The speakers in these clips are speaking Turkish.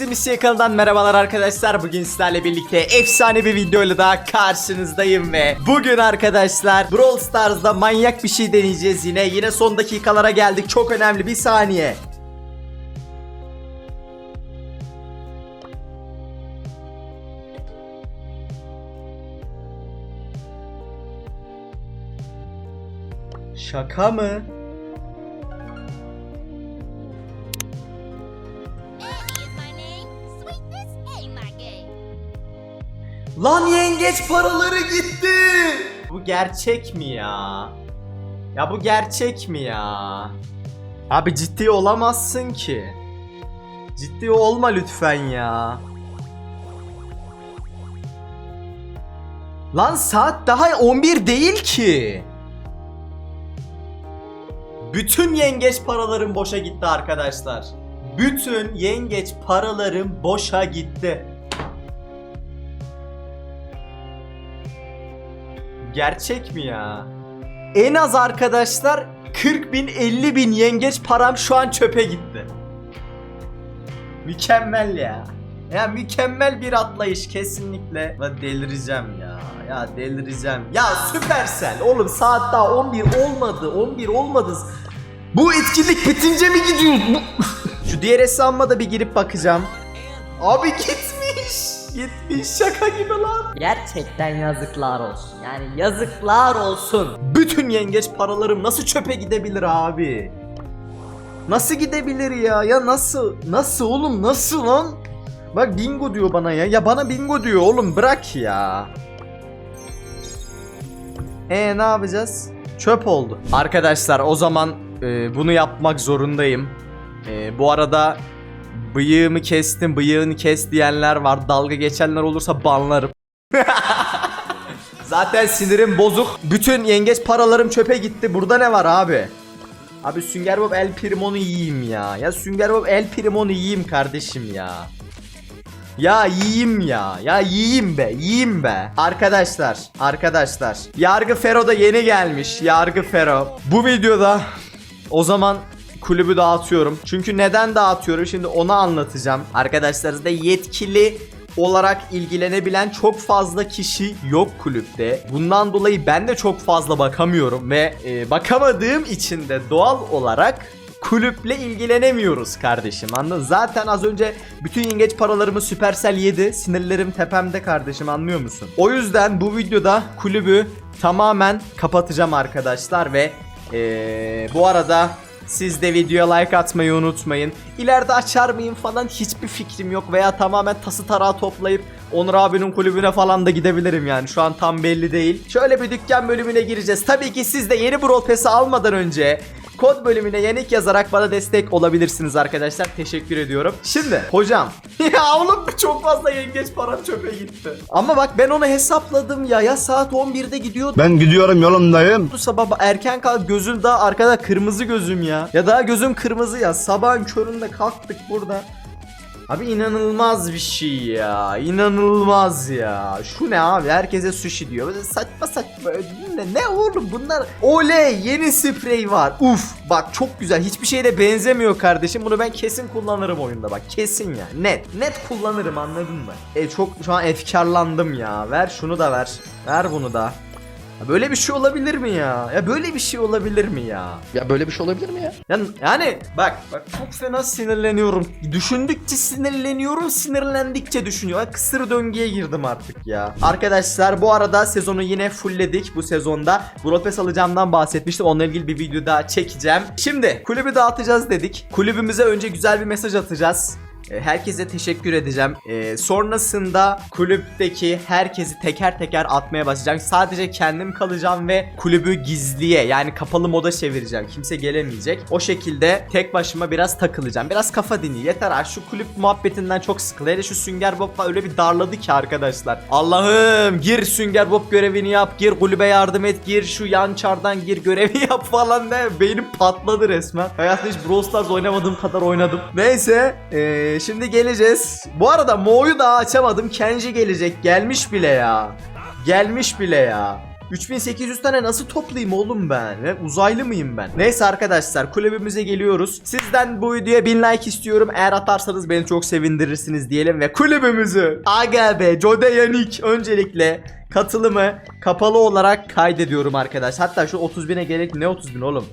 Hepinize Misya kanalından merhabalar arkadaşlar. Bugün sizlerle birlikte efsane bir videoyla daha karşınızdayım ve bugün arkadaşlar Brawl Stars'da manyak bir şey deneyeceğiz yine. Yine son dakikalara geldik. Çok önemli bir saniye. Şaka mı? Lan yengeç paraları gitti. Bu gerçek mi ya? Ya bu gerçek mi ya? Abi ciddi olamazsın ki. Ciddi olma lütfen ya. Lan saat daha 11 değil ki. Bütün yengeç paralarım boşa gitti arkadaşlar. Bütün yengeç paralarım boşa gitti. Gerçek mi ya? En az arkadaşlar 40 bin 50 bin yengeç param şu an çöpe gitti. Mükemmel ya. Ya mükemmel bir atlayış kesinlikle. Ben delireceğim ya. Ya delireceğim. Ya Süpersel oğlum saat daha 11 olmadı. 11 olmadı. Bu etkinlik bitince mi gidiyoruz? Şu diğer hesabıma da bir girip bakacağım. Abi gitmiş. Gitmiş şaka gibi lan. Gerçekten yazıklar olsun. Yani yazıklar olsun. Bütün yengeç paralarım nasıl çöpe gidebilir abi? Nasıl gidebilir ya? Ya nasıl? Nasıl oğlum? Nasıl lan? Bak bingo diyor bana ya. Ya bana bingo diyor oğlum bırak ya. E ne yapacağız? Çöp oldu. Arkadaşlar o zaman e, bunu yapmak zorundayım. E, bu arada bıyığımı kestim, bıyığını kes diyenler var. Dalga geçenler olursa banlarım. Zaten sinirim bozuk. Bütün yengeç paralarım çöpe gitti. Burada ne var abi? Abi Sünger Bob El Primo'nu yiyeyim ya. Ya Sünger Bob El Primo'nu yiyeyim kardeşim ya. Ya yiyeyim ya. Ya yiyeyim be. Yiyeyim be. Arkadaşlar. Arkadaşlar. Yargı Fero da yeni gelmiş. Yargı Fero. Bu videoda o zaman kulübü dağıtıyorum. Çünkü neden dağıtıyorum? Şimdi onu anlatacağım. Arkadaşlar da yetkili olarak ilgilenebilen çok fazla kişi yok kulüpte. Bundan dolayı ben de çok fazla bakamıyorum ve e, bakamadığım için de doğal olarak kulüple ilgilenemiyoruz kardeşim anladın? Zaten az önce bütün yengeç paralarımı Supercell yedi. Sinirlerim tepemde kardeşim anlıyor musun? O yüzden bu videoda kulübü tamamen kapatacağım arkadaşlar ve ee, bu arada siz de videoya like atmayı unutmayın. İleride açar mıyım falan hiçbir fikrim yok veya tamamen tası tarağı toplayıp Onur abinin kulübüne falan da gidebilirim yani şu an tam belli değil. Şöyle bir dükkan bölümüne gireceğiz. Tabii ki siz de yeni Brawl Pass'i almadan önce kod bölümüne yenik yazarak bana destek olabilirsiniz arkadaşlar. Teşekkür ediyorum. Şimdi hocam. ya oğlum çok fazla yengeç param çöpe gitti. Ama bak ben onu hesapladım ya. Ya saat 11'de gidiyordu. Ben gidiyorum yolumdayım. Bu sabah erken kalk gözüm daha arkada kırmızı gözüm ya. Ya daha gözüm kırmızı ya. Sabahın köründe kalktık burada. Abi inanılmaz bir şey ya. İnanılmaz ya. Şu ne abi? Herkese sushi diyor. Böyle saçma saçma. Ne, ne oğlum bunlar? Oley yeni sprey var. Uf bak çok güzel. Hiçbir şeyde benzemiyor kardeşim. Bunu ben kesin kullanırım oyunda bak. Kesin ya. Net. Net kullanırım anladın mı? E çok şu an efkarlandım ya. Ver şunu da ver. Ver bunu da. Ya böyle bir şey olabilir mi ya? Ya böyle bir şey olabilir mi ya? Ya böyle bir şey olabilir mi ya? Yani, yani bak bak çok fena sinirleniyorum. Düşündükçe sinirleniyorum, sinirlendikçe düşünüyorum. Kısır döngüye girdim artık ya. Arkadaşlar bu arada sezonu yine fullledik bu sezonda. Brawl Pass alacağımdan bahsetmiştim. Onunla ilgili bir video daha çekeceğim. Şimdi kulübü dağıtacağız dedik. Kulübümüze önce güzel bir mesaj atacağız. E, Herkese teşekkür edeceğim. E, sonrasında kulüpteki herkesi teker teker atmaya başlayacağım. Sadece kendim kalacağım ve kulübü gizliye yani kapalı moda çevireceğim. Kimse gelemeyecek. O şekilde tek başıma biraz takılacağım. Biraz kafa dinleyin. Yeter artık şu kulüp muhabbetinden çok sıkıldı. Hele şu Sünger Bob öyle bir darladı ki arkadaşlar. Allah'ım gir Sünger Bob görevini yap. Gir kulübe yardım et. Gir şu yan çardan gir görevi yap falan de. Beynim patladı resmen. Hayatımda hiç Brawl Stars oynamadığım kadar oynadım. Neyse. eee, şimdi geleceğiz. Bu arada Mo'yu daha açamadım. Kenji gelecek. Gelmiş bile ya. Gelmiş bile ya. 3800 tane nasıl toplayayım oğlum ben? Uzaylı mıyım ben? Neyse arkadaşlar kulübümüze geliyoruz. Sizden bu videoya 1000 like istiyorum. Eğer atarsanız beni çok sevindirirsiniz diyelim ve kulübümüzü Aga be Jode Yannick öncelikle katılımı kapalı olarak kaydediyorum arkadaş. Hatta şu 30 bine gerek ne 30 bin oğlum?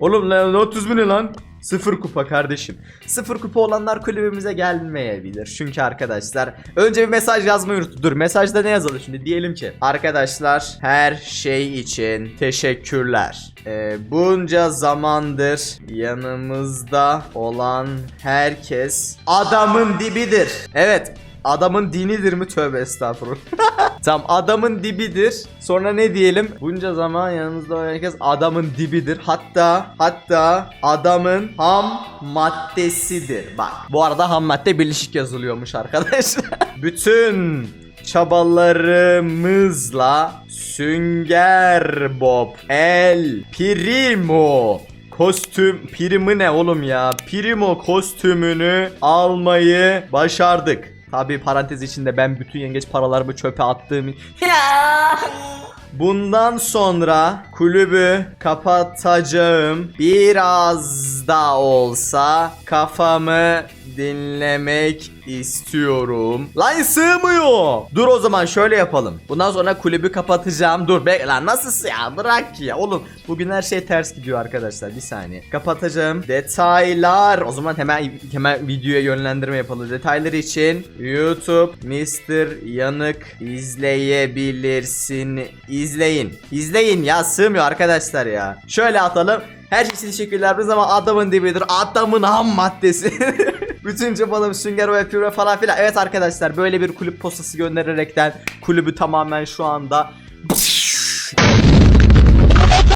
Oğlum ne 30 bini lan? Sıfır kupa kardeşim. Sıfır kupa olanlar kulübümüze gelmeyebilir. Çünkü arkadaşlar önce bir mesaj yazmayı unuttum. Dur mesajda ne yazalım şimdi? Diyelim ki arkadaşlar her şey için teşekkürler. Ee, bunca zamandır yanımızda olan herkes adamın dibidir. Evet Adamın dinidir mi? Tövbe estağfurullah. tamam adamın dibidir. Sonra ne diyelim? Bunca zaman yanımızda olan herkes adamın dibidir. Hatta hatta adamın ham maddesidir. Bak bu arada ham madde birleşik yazılıyormuş arkadaşlar. Bütün çabalarımızla Sünger Bob El Primo kostüm primi ne oğlum ya? Primo kostümünü almayı başardık. Tabi parantez içinde ben bütün yengeç paralarımı çöpe attığım Bundan sonra kulübü kapatacağım. Biraz da olsa kafamı dinlemek istiyorum. Lan sığmıyor. Dur o zaman şöyle yapalım. Bundan sonra kulübü kapatacağım. Dur be lan nasıl ya bırak ya. Oğlum bugün her şey ters gidiyor arkadaşlar. Bir saniye. Kapatacağım. Detaylar. O zaman hemen hemen videoya yönlendirme yapalım. Detaylar için YouTube Mr. Yanık izleyebilirsin. İzleyin. İzleyin ya sığmıyor arkadaşlar ya. Şöyle atalım. Her şey için teşekkürler. Bu zaman adamın dibidir. Adamın ham maddesi. Bütün çabalım sünger ve püre falan filan. Evet arkadaşlar böyle bir kulüp postası göndererekten kulübü tamamen şu anda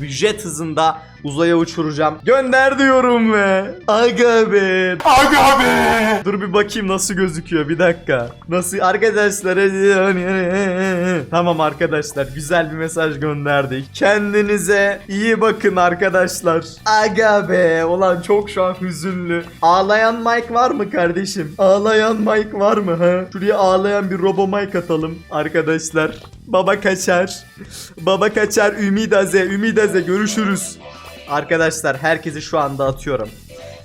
jet hızında uzaya uçuracağım. Gönder diyorum be. Aga be. Aga be. Dur bir bakayım nasıl gözüküyor bir dakika. Nasıl arkadaşlar Tamam arkadaşlar güzel bir mesaj gönderdik. Kendinize iyi bakın arkadaşlar. Aga be. Ulan çok şu an hüzünlü. Ağlayan Mike var mı kardeşim? Ağlayan Mike var mı ha? Şuraya ağlayan bir robo Mike atalım arkadaşlar. Baba kaçar. Baba kaçar. Ümid Aze. Ümid Aze. Görüşürüz. Arkadaşlar herkesi şu anda atıyorum.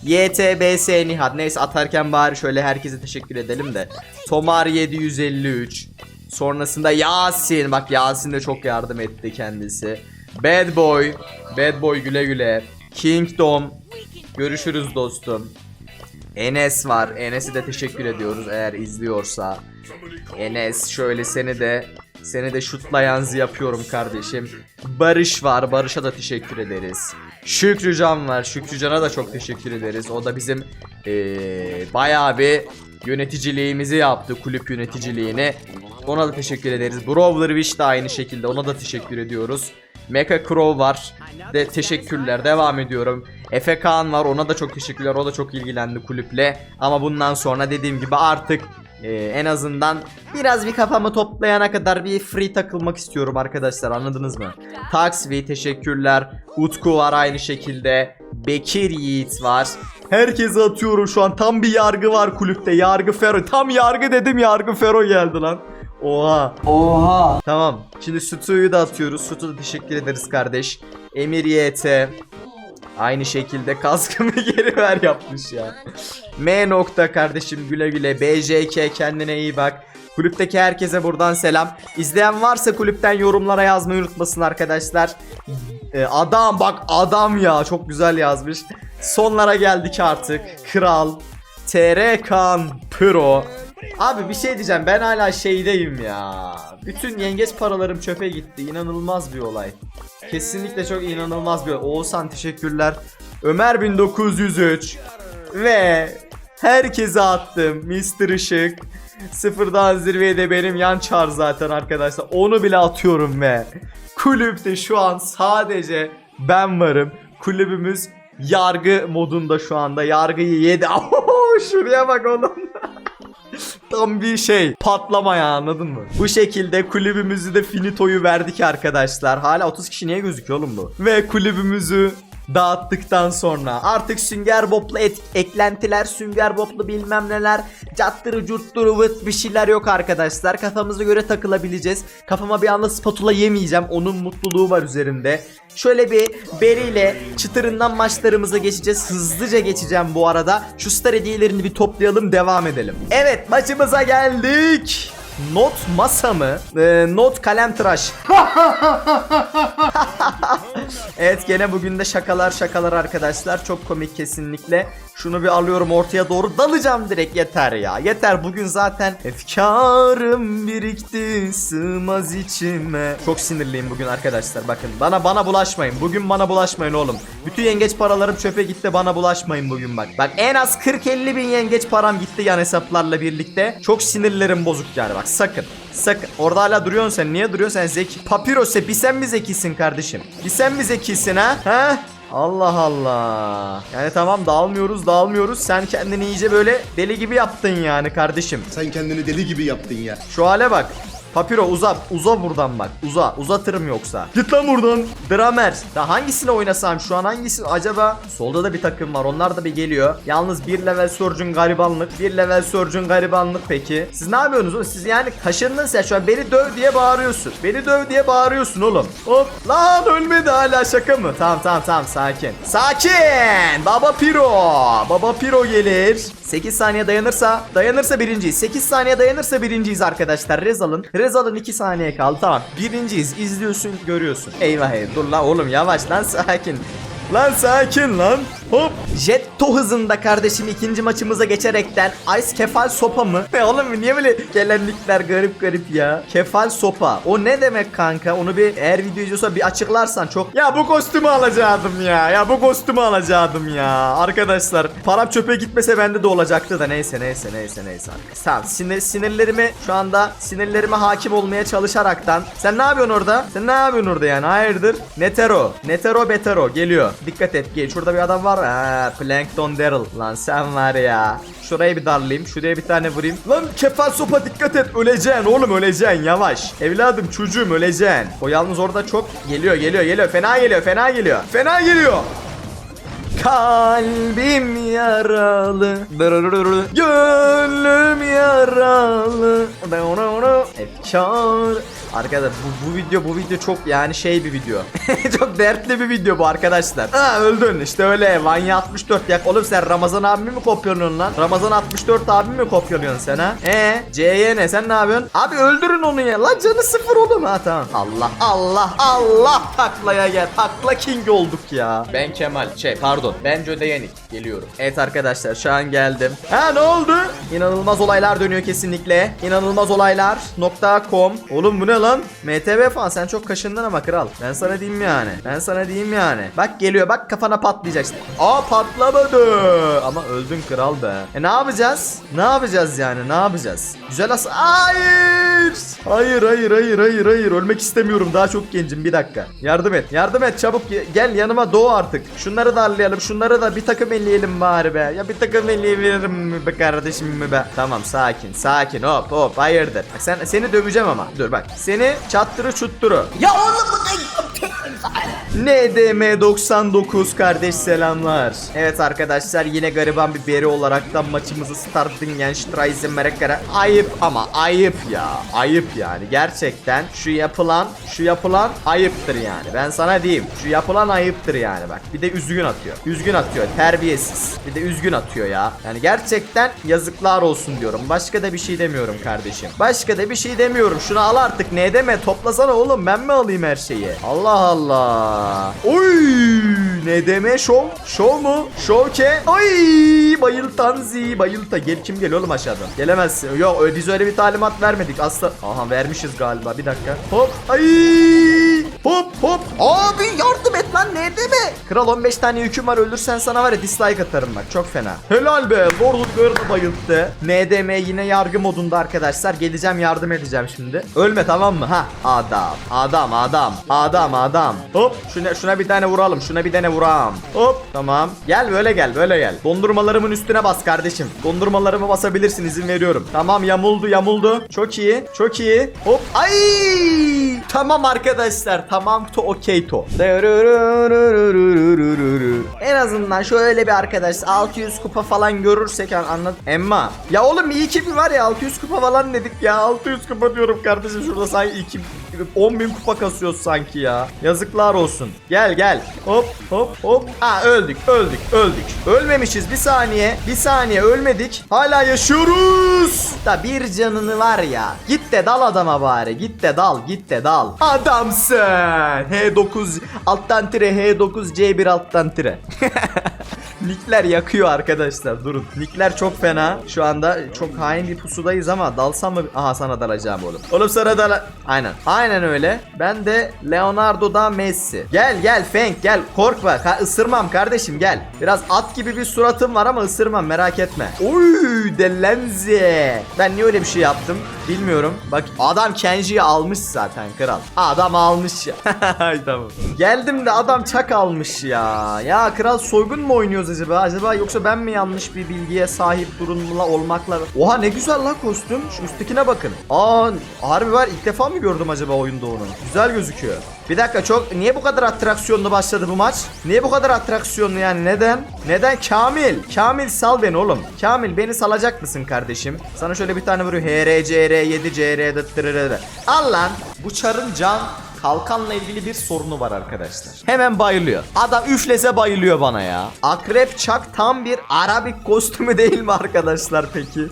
YTBS Nihat. Neyse atarken bari şöyle herkese teşekkür edelim de. Tomar 753. Sonrasında Yasin. Bak Yasin de çok yardım etti kendisi. Bad Boy. Bad Boy güle güle. Kingdom. Görüşürüz dostum. Enes var. Enes'e de teşekkür ediyoruz eğer izliyorsa. Enes şöyle seni de seni de şutlayanzı yapıyorum kardeşim. Barış var. Barış'a da teşekkür ederiz. Şükrücan var. Şükrücan'a da çok teşekkür ederiz. O da bizim eee bayağı bir yöneticiliğimizi yaptı. Kulüp yöneticiliğini. Ona da teşekkür ederiz. Brawler Wish de aynı şekilde. Ona da teşekkür ediyoruz. Mecha Crow var. De teşekkürler. Devam ediyorum. Efe Kaan var. Ona da çok teşekkürler. O da çok ilgilendi kulüple. Ama bundan sonra dediğim gibi artık ee, en azından biraz bir kafamı toplayana kadar bir free takılmak istiyorum arkadaşlar anladınız mı? Taxvi teşekkürler. Utku var aynı şekilde. Bekir Yiğit var. Herkese atıyorum şu an. Tam bir yargı var kulüpte. Yargı Fero. Tam yargı dedim yargı Fero geldi lan. Oha. Oha. Tamam. Şimdi Sütu'yu da atıyoruz. Sütu da teşekkür ederiz kardeş. Emir YT. Aynı şekilde kaskımı geri ver yapmış ya. M nokta kardeşim güle güle. BJK kendine iyi bak. Kulüpteki herkese buradan selam. İzleyen varsa kulüpten yorumlara yazmayı unutmasın arkadaşlar. Ee, adam bak adam ya çok güzel yazmış. Sonlara geldik artık. Kral. TR Kan Pro. Abi bir şey diyeceğim ben hala şeydeyim ya. Bütün yengeç paralarım çöpe gitti. İnanılmaz bir olay. Kesinlikle çok inanılmaz bir olay. Oğuzhan teşekkürler. Ömer 1903 ve herkese attım. Mr. Işık. Sıfırdan zirveye de benim yan çar zaten arkadaşlar. Onu bile atıyorum ve kulüpte şu an sadece ben varım. Kulübümüz yargı modunda şu anda. Yargıyı yedi. Şuraya bak oğlum. Tam bir şey patlama ya anladın mı? Bu şekilde kulübümüzü de finitoyu verdik arkadaşlar. Hala 30 kişi niye gözüküyor oğlum bu? Ve kulübümüzü dağıttıktan sonra artık Sünger Bob'la eklentiler, Sünger Bob'lu bilmem neler, cattırı curtturu vıt bir şeyler yok arkadaşlar. Kafamıza göre takılabileceğiz. Kafama bir anda spatula yemeyeceğim. Onun mutluluğu var üzerimde. Şöyle bir beriyle çıtırından maçlarımıza geçeceğiz. Hızlıca geçeceğim bu arada. Şu star hediyelerini bir toplayalım devam edelim. Evet maçımıza geldik. Not masa mı? Ee, not kalem tıraş. evet gene bugün de şakalar şakalar arkadaşlar. Çok komik kesinlikle. Şunu bir alıyorum ortaya doğru dalacağım direkt yeter ya. Yeter bugün zaten efkarım birikti sığmaz içime. Çok sinirliyim bugün arkadaşlar bakın. Bana bana bulaşmayın. Bugün bana bulaşmayın oğlum. Bütün yengeç paralarım çöpe gitti bana bulaşmayın bugün bak. Bak en az 40-50 bin yengeç param gitti yan hesaplarla birlikte. Çok sinirlerim bozuk yani bak sakın. Sakın. Orada hala duruyorsun sen. Niye duruyorsun sen zeki? Papirose bir sen mi zekisin kardeşim? Bir sen mi zekisin ha? Ha? Allah Allah. Yani tamam dağılmıyoruz dağılmıyoruz. Sen kendini iyice böyle deli gibi yaptın yani kardeşim. Sen kendini deli gibi yaptın ya. Şu hale bak. Papiro uza uza buradan bak. Uza uzatırım yoksa. Git lan buradan. Dramer. Ya hangisini oynasam şu an hangisi acaba? Solda da bir takım var. Onlar da bir geliyor. Yalnız bir level surgeon garibanlık. Bir level surgeon garibanlık peki. Siz ne yapıyorsunuz oğlum? Siz yani kaşındın sen şu an beni döv diye bağırıyorsun. Beni döv diye bağırıyorsun oğlum. Hop. Lan ölmedi hala şaka mı? Tamam tamam tamam sakin. Sakin. Baba Piro. Baba Piro gelir. 8 saniye dayanırsa dayanırsa birinciyiz. 8 saniye dayanırsa birinciyiz arkadaşlar. Rezal'ın Rezal'ın 2 saniye kaldı. Tamam. Birinciyiz. İzliyorsun, görüyorsun. Eyvah eyvah. Dur lan oğlum yavaş lan sakin. Lan sakin lan. Hop. Jetto hızında kardeşim ikinci maçımıza geçerekten Ice Kefal Sopa mı? Ne oğlum niye böyle gelenlikler garip garip ya? Kefal Sopa. O ne demek kanka? Onu bir eğer video izliyorsa bir açıklarsan çok. Ya bu kostümü alacaktım ya. Ya bu kostümü alacaktım ya. Arkadaşlar param çöpe gitmese bende de olacaktı da neyse neyse neyse neyse. Tamam sinir, sinirlerimi şu anda sinirlerime hakim olmaya çalışaraktan. Sen ne yapıyorsun orada? Sen ne yapıyorsun orada yani? Hayırdır? Netero. Netero Betero geliyor. Dikkat et gel. Şurada bir adam var. Ha, Plankton Daryl. Lan sen var ya. Şurayı bir darlayayım. Şuraya bir tane vurayım. Lan kefal sopa dikkat et. Öleceksin oğlum öleceksin. Yavaş. Evladım çocuğum öleceksin. O yalnız orada çok geliyor geliyor geliyor. Fena geliyor fena geliyor. Fena geliyor. Kalbim yaralı Gönlüm yaralı Efkar Arkadaşlar bu, bu video bu video çok yani şey bir video. Çok dertli bir video bu arkadaşlar. Ha öldün. İşte öyle Vanya 64 yak. Oğlum sen Ramazan abimi mi kopyalıyorsun lan? Ramazan 64 abimi mi kopyalıyorsun sen ha? E C'ye ne? Sen ne yapıyorsun? Abi öldürün onu ya. Lan canı sıfır oğlum. Ha tamam. Allah Allah Allah. Taklaya gel. Takla king olduk ya. Ben Kemal şey pardon. Ben Cöde Yenik geliyorum. Evet arkadaşlar şu an geldim. Ha ne oldu? İnanılmaz olaylar dönüyor kesinlikle. İnanılmaz olaylar .com. Oğlum bu ne lan? MTV falan sen çok kaşındın ama kral. Ben sana diyeyim yani. Ben sana diyeyim yani. Bak geliyor bak kafana patlayacak işte. Aa patlamadı. Ama öldün kral be. E ne yapacağız? Ne yapacağız yani? Ne yapacağız? Güzel as Hayır! Hayır hayır hayır hayır hayır. Ölmek istemiyorum. Daha çok gencim. Bir dakika. Yardım et yardım et. Çabuk ge- gel yanıma doğu artık. Şunları da arlayalım şunları da bir takım elleyelim bari be. Ya bir takım elleyebilirim mi be kardeşim mi be? Tamam sakin sakin. Hop hop. Hayırdır? Bak sen seni döveceğim ama. Dur bak seni çattırı çutturu Ya oğlum bu ne? NDM99 kardeş selamlar. Evet arkadaşlar yine gariban bir beri olaraktan maçımızı Stardingen Streisenberg'e ayıp ama ayıp ya. Ayıp yani gerçekten şu yapılan şu yapılan ayıptır yani. Ben sana diyeyim. Şu yapılan ayıptır yani bak. Bir de üzgün atıyor. Üzgün atıyor. Terbiyesiz. Bir de üzgün atıyor ya. Yani gerçekten yazıklar olsun diyorum. Başka da bir şey demiyorum kardeşim. Başka da bir şey demiyorum. Şunu al artık. Ne deme. Toplasana oğlum. Ben mi alayım her şeyi? Allah Allah. Oy! Ne deme şov? Şov mu? Şov ke? Ay! Bayıltan zi. Bayılta. Gel kim geliyor oğlum aşağıdan? Gelemezsin. Yok biz öyle bir talimat vermedik. Asla. Aha vermişiz galiba. Bir dakika. Hop. Ay! Hop hop. Abi yardım et lan ne deme. Kral 15 tane yüküm var öldürsen sana var ya dislike atarım bak çok fena. Helal be. Lordlukları da bayılttı. NDM yine yargı modunda arkadaşlar. Geleceğim yardım edeceğim şimdi. Ölme tamam mı? Ha adam. Adam adam. Adam adam. Hop şuna, şuna bir tane vuralım. Şuna bir tane vuram. Hop tamam. Gel böyle gel böyle gel. Dondurmalarımın üstüne bas kardeşim. Dondurmalarımı basabilirsin izin veriyorum. Tamam yamuldu yamuldu. Çok iyi. Çok iyi. Hop. Ay! Tamam arkadaşlar tamam to okey to. En azından şöyle bir arkadaş 600 kupa falan görürsek an- anlat. Emma. Ya oğlum iyi ki bir var ya 600 kupa falan dedik ya 600 kupa diyorum kardeşim şurada sanki 2 10 bin kupa kasıyoruz sanki ya. Yazıklar olsun. Gel gel. Hop hop hop. Aa öldük öldük öldük. Ölmemişiz bir saniye. Bir saniye ölmedik. Hala yaşıyoruz. Da bir canını var ya. Git de dal adama bari. Git de dal git de dal. Adamsın. H9 alttan tire H9 C1 alttan tire. Nickler yakıyor arkadaşlar durun. Nickler çok fena. Şu anda çok hain bir pusudayız ama dalsam mı? Aha sana dalacağım oğlum. Oğlum sana dala... Aynen. Aynen öyle. Ben de Leonardo da Messi. Gel gel Fenk gel. Korkma. Ka ısırmam kardeşim gel. Biraz at gibi bir suratım var ama ısırmam merak etme. Oy delenze. Ben niye öyle bir şey yaptım? Bilmiyorum. Bak adam Kenji'yi almış zaten kral. Adam almış ya. Tamam. Geldim de adam çak almış ya. Ya kral soygun mu acaba? Acaba yoksa ben mi yanlış bir bilgiye sahip durumla olmakla... Oha ne güzel la kostüm. Şu üsttekine bakın. Aa harbi var ilk defa mı gördüm acaba oyunda onu? Güzel gözüküyor. Bir dakika çok niye bu kadar atraksiyonlu başladı bu maç? Niye bu kadar atraksiyonlu yani neden? Neden Kamil? Kamil sal beni oğlum. Kamil beni salacak mısın kardeşim? Sana şöyle bir tane vuruyor. HR, CR, 7 CR, dıttırırı. Al lan. Bu çarın can kalkanla ilgili bir sorunu var arkadaşlar. Hemen bayılıyor. Adam üflese bayılıyor bana ya. Akrep çak tam bir Arabik kostümü değil mi arkadaşlar peki?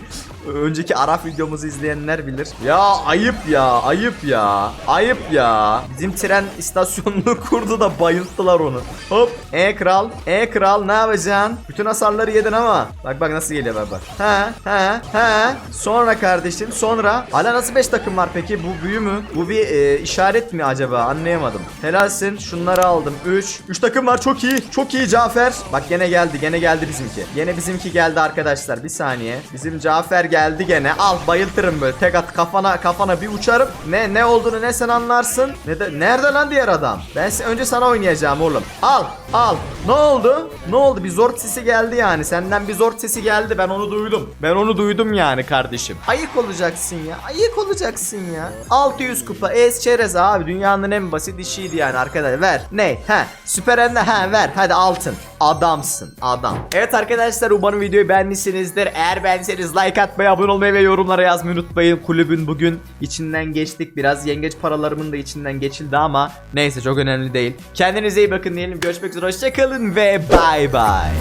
Önceki Arap videomuzu izleyenler bilir. Ya ayıp ya, ayıp ya. Ayıp ya. Bizim tren istasyonunu kurdu da bayılttılar onu. Hop. E kral. E kral ne yapacaksın? Bütün hasarları yedin ama. Bak bak nasıl geliyor bak bak. Ha ha ha. Sonra kardeşim sonra. Hala nasıl 5 takım var peki? Bu büyü mü? Bu bir e, işaret mi acaba? Anlayamadım. Helalsin. Şunları aldım. 3. 3 takım var. Çok iyi. Çok iyi Cafer. Bak gene geldi. Gene geldi bizimki. Gene bizimki geldi arkadaşlar. Bir saniye. Bizim Cafer geldi gene. Al bayıltırım böyle. Tek at kafana kafana bir uçarım. Ne ne olduğunu ne sen anlarsın. Ne de nerede lan diğer adam? Ben önce sana oynayacağım oğlum. Al al. Ne oldu? Ne oldu? Bir zort sesi geldi yani. Senden bir zort sesi geldi. Ben onu duydum. Ben onu duydum yani kardeşim. Ayık olacaksın ya. Ayık olacaksın ya. 600 kupa es çerez abi. Dünyanın en basit işiydi yani arkadaşlar. Ver. Ne? He. Süper Ende he ver. Hadi altın. Adamsın. Adam. Evet arkadaşlar umarım videoyu beğenmişsinizdir. Eğer beğendiyseniz like atmayı, abone olmayı ve yorumlara yazmayı unutmayın. Kulübün bugün içinden geçtik. Biraz yengeç paralarımın da içinden geçildi ama neyse çok önemli değil. Kendinize iyi bakın diyelim. Görüşmek üzere. Hoşçakalın ve bay bay.